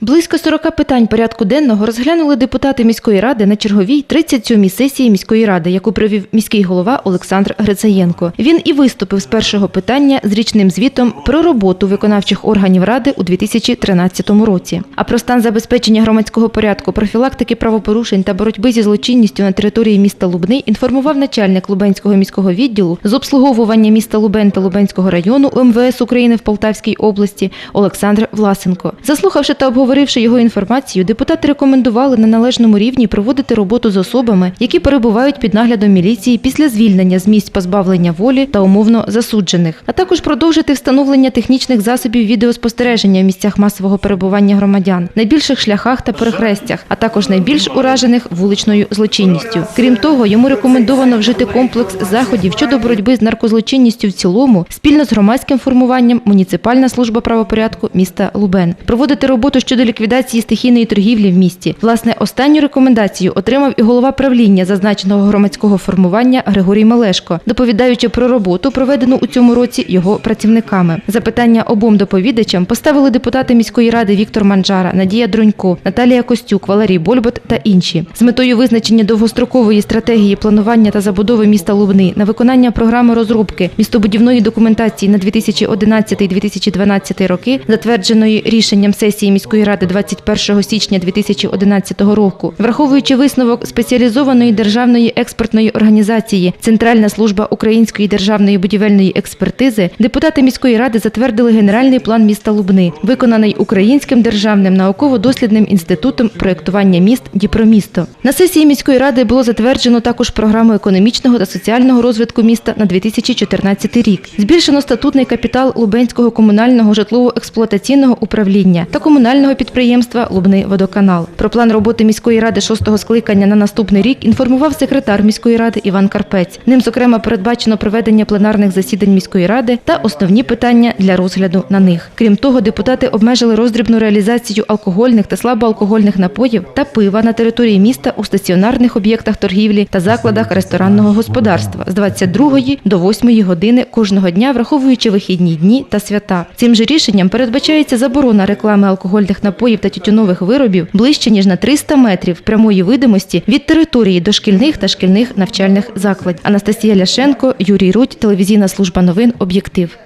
Близько 40 питань порядку денного розглянули депутати міської ради на черговій 37-й сесії міської ради, яку провів міський голова Олександр Грицаєнко. Він і виступив з першого питання з річним звітом про роботу виконавчих органів ради у 2013 році. А про стан забезпечення громадського порядку, профілактики правопорушень та боротьби зі злочинністю на території міста Лубни інформував начальник Лубенського міського відділу з обслуговування міста Лубен та Лубенського району МВС України в Полтавській області Олександр Власенко. Заслухавши та обговоривши його інформацію, депутати рекомендували на належному рівні проводити роботу з особами, які перебувають під наглядом міліції після звільнення з місць позбавлення волі та умовно засуджених, а також продовжити встановлення технічних засобів відеоспостереження в місцях масового перебування громадян, найбільших шляхах та перехрестях, а також найбільш уражених вуличною злочинністю. Крім того, йому рекомендовано вжити комплекс заходів щодо боротьби з наркозлочинністю в цілому спільно з громадським формуванням муніципальна служба правопорядку міста Лубен, проводити роботу щодо ліквідації стихійної торгівлі в місті. Власне, останню рекомендацію отримав і голова правління зазначеного громадського формування Григорій Малешко, доповідаючи про роботу, проведену у цьому році його працівниками. Запитання обом доповідачам поставили депутати міської ради Віктор Манджара, Надія Дронько, Наталія Костюк, Валерій Больбот та інші з метою визначення довгострокової стратегії планування та забудови міста Лубни на виконання програми розробки містобудівної документації на 2011-2012 роки, затвердженої рішенням сесії міської ради 21 січня 2011 року, враховуючи висновок спеціалізованої державної експертної організації Центральна служба української державної будівельної експертизи, депутати міської ради затвердили генеральний план міста Лубни, виконаний Українським державним науково-дослідним інститутом проєктування міст Діпромісто. На сесії міської ради було затверджено також програму економічного та соціального розвитку міста на 2014 рік. Збільшено статутний капітал Лубенського комунального житлово-експлуатаційного управління та комунального підприємства Лубни Водоканал. Про план роботи міської ради шостого скликання на наступний рік інформував секретар міської ради Іван Карпець. Ним, зокрема, передбачено проведення пленарних засідань міської ради та основні питання для розгляду на них. Крім того, депутати обмежили роздрібну реалізацію алкогольних та слабоалкогольних напоїв та пива на території міста у стаціонарних об'єктах торгівлі та закладах ресторанного господарства з 22 до 8 години кожного дня, враховуючи вихідні дні та свята. Цим же рішенням передбачається заборона реклами алкогольних напоїв та тютюнових виробів ближче ніж на 300 метрів прямої видимості від території дошкільних та шкільних навчальних закладів. Анастасія Ляшенко, Юрій Рудь, телевізійна служба новин Об'єктив.